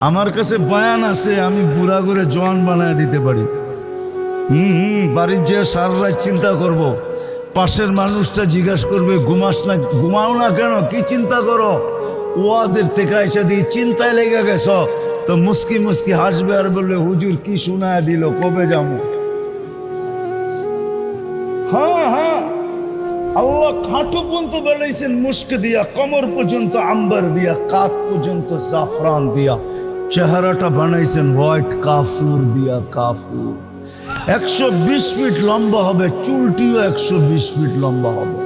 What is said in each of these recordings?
আমার কাছে বয়ান আছে, আমি বুড়া করে জোয়ান বানায় দিতে পারি। হুম বাড়ির যে সার চিন্তা করব। পাশের মানুষটা জিজ্ঞাসা করবে, ঘুমাস না, ঘুমাও না কেন? কি চিন্তা করো? ওয়াজের থেকে এসে দিয়ে চিন্তায় লেগে গেছ। তো মুস্কি মুস্কি হাসবে আর বলবে, হুজুর কি শোনায় দিল, কবে যাব? হ্যাঁ হ্যাঁ। আল্লাহ খাটো পর্যন্ত বেড়াইছেন মুস্ক দিয়া, কমর পর্যন্ত, আম্বার দিয়া, কাত পর্যন্ত, জাফরান দিয়া। চেহারাটা বানাইছেন হোয়াইট কাফুর দিয়া কাফুর। একশো বিশ ফিট লম্বা হবে, চুলটিও একশো বিশ ফিট লম্বা হবে।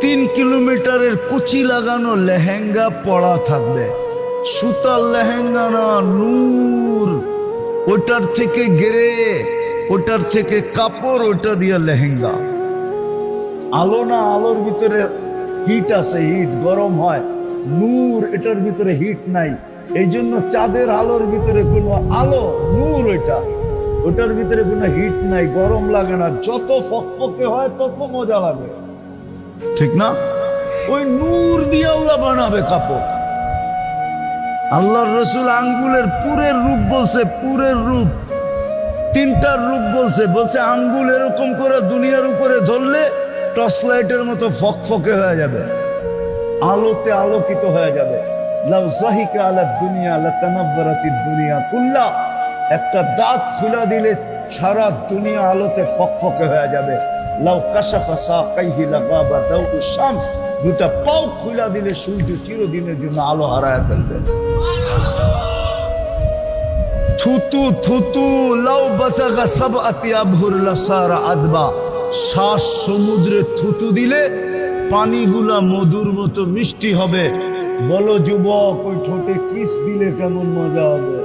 তিন কিলোমিটারের কুচি লাগানো লেহেঙ্গা পড়া থাকবে। সুতার লেহেঙ্গা না, নূর। ওটার থেকে গেরে ওটার থেকে কাপড়, ওটা দিয়ে লেহেঙ্গা। আলো না, আলোর ভিতরে হিট আছে হিট গরম হয়। নূর, এটার ভিতরে হিট নাই। এই জন্য চাঁদের আলোর ভিতরে কোনো আলো, নূর ওইটা। ওটার ভিতরে কোনো হিট নাই, গরম লাগে না। যত ফকফকে হয়, তত মজা লাগে। ঠিক না? ওই নূর দিয়ে আল্লাহ বানাবে কাপড়। আল্লাহর রসুল আঙ্গুলের পুরের রূপ বলছে, পুরের রূপ। তিনটার রূপ বলছে বলছে আঙ্গুল এরকম করে দুনিয়ার উপরে ধরলে টর্চ লাইটের মতো ফকফকে হয়ে যাবে। আলোতে আলোকিত হয়ে যাবে। লাউ সাহিকা আলা দুনিয়া লাতানাব্বারাতি দুনিয়া কুল্লা। একটা দাঁত খুলা দিলে সারা দুনিয়া আলোতে ফকফকে হয়ে যাবে। লাউ কাশাফা সাকাইহি লাগাবা দাউ শামস। দুটা পাও খুলা দিলে সূর্য চিরদিনের জন্য আলো হারায় ফেলবে। থুতু থুতু, লাউ বাসাগা সব আতিয়াবহুর লাসারা আদবা। শ্বাস সমুদ্রে থুতু দিলে পানিগুলা মধুর মতো মিষ্টি হবে। বলো যুবক ওই ঠোঁটে কিস দিলে কেমন মজা হবে?